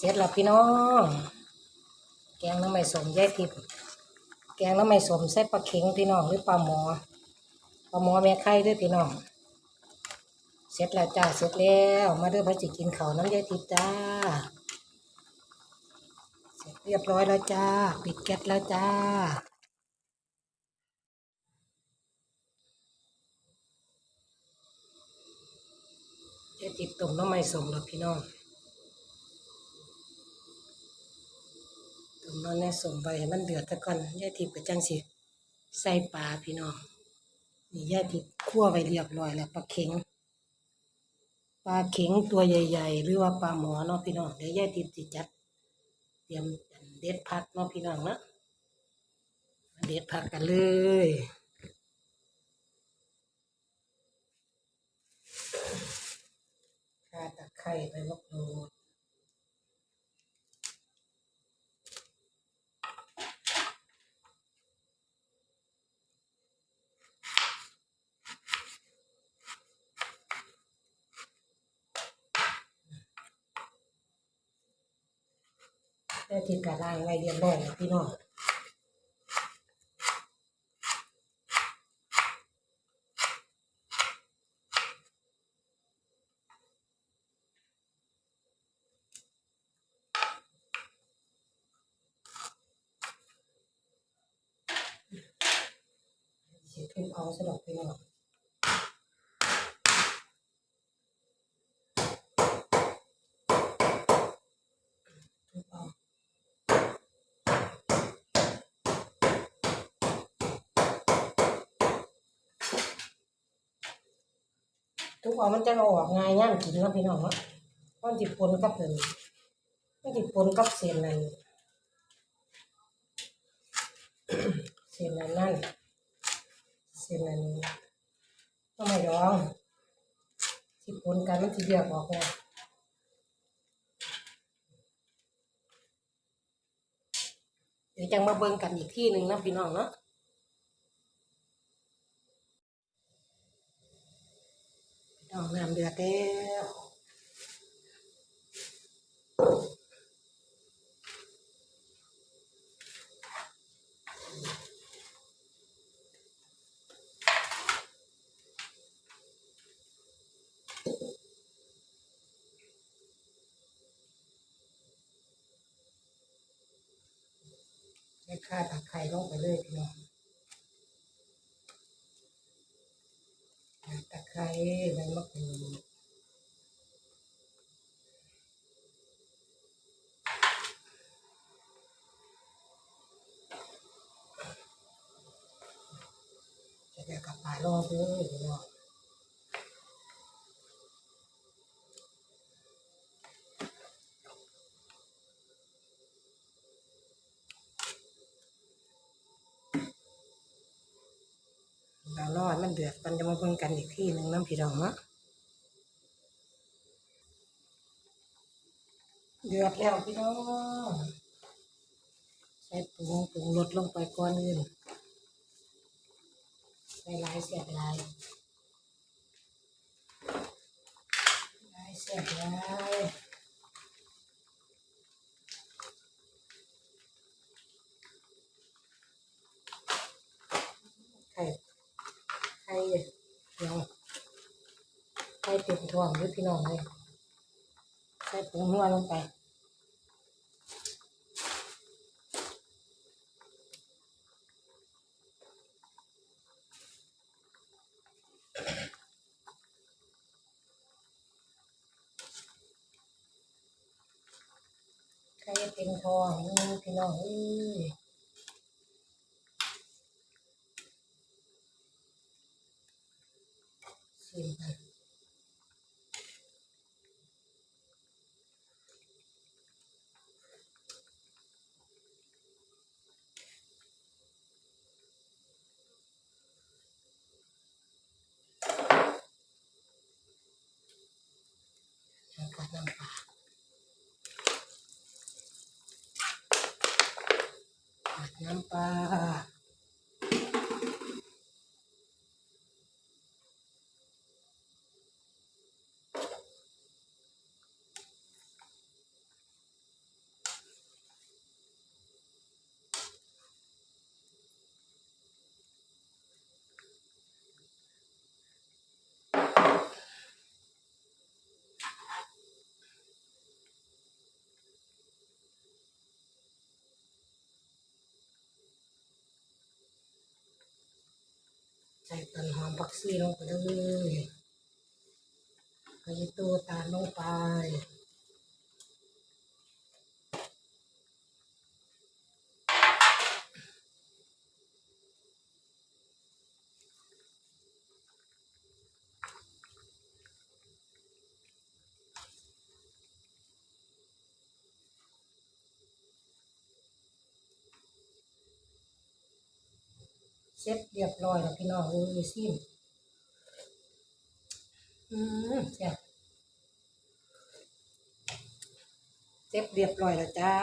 เสร็จแล้วพี่น้อง แกงน้ำไม่สมแยายทิพย์แกงน้ำไม่สมใส่ปลาเข็งพี่น้องหรือปลาหมอปลาหมอแม่ไข่ด้วยพี่น้อง เสร็จแล้วจ้าเสร็จแล้ว มาเด้อพระจิกินเขาน้ำแยายทิพย์จ้า เสร็จเรียบร้อยแล้วจ้า ปิดแก๊สแล้วจ้ายายทิพย์ต้มน้ำไม่สมแล้วพี่น้อง ต้มน้ำในสมไปให้มันเดือดตะก่อนยายทิพย์ก็จังสิใส่ปลาพี่น้องนี่ยายทิพย์คั่วไว้เรียบร้อยแล้วปลาเข็งปลาเข็งตัวใหญ่ ๆ หรือว่าปลาหมอเนาะพี่น้องเดี๋ยวยายทิพย์สิจัด เตรียมเด็ดผักเนาะพี่น้องเนาะเด็ดผักกันเลยข่าตะไคร้ใบมะกรูด ได้ทิพย์กะล้างไว้เรียบร้อยแล้วพี่น้องสิทุบเอาสลับพี่น้อง ทุบเอามันจะออกง่ายย่างกินเนาะพี่น้องเนาะมันจิบปนกับเดินมันจิบปนกับเศษนั่นเศษนั่นนั่นเส้นอันนี้ก็ไม่ร้องสิบปนกันมันจะเดือดออกไงเดี๋ยวจังมาเบิ่งกันอีกที่หนึ่งนะพี่น้องเนาะ พี่น้องน้ำเดือดแล้วให้ข้าตะไคร้ลงไปเลยพี่น้องตะ ไคร้ใบมะกรูดจะเดี๋ยวกลับไปลงเลยเนาะ เรารอดมันเดือดมันจะมาเบิ่งกันอีกที่หนึ่งน้ำพี่น้องเนาะเดือดแล้วพี่น้องใส่ปรุงปรุงรสลงไปก่อนอื่นใส่ลายเสียบลายลายเสียบลายไข่ไข่เดี๋ยว ไข่เต็มท้องด้วยพี่น้องเลยใส่ผงนัวลงไปไข่เต็มทองพี่น้องเอ้ยชิ มกันแล้วก็น้ำปลาน้ำปลา ใส่ต้นหอมบักชีลงไปเลยกระยตัวตาลลงไป เซ็ตเรียบร้อยแล้วพี่น้องเอ้ยซิมอืมจ้ะเซ็ตเรียบร้อยแล้วจ้า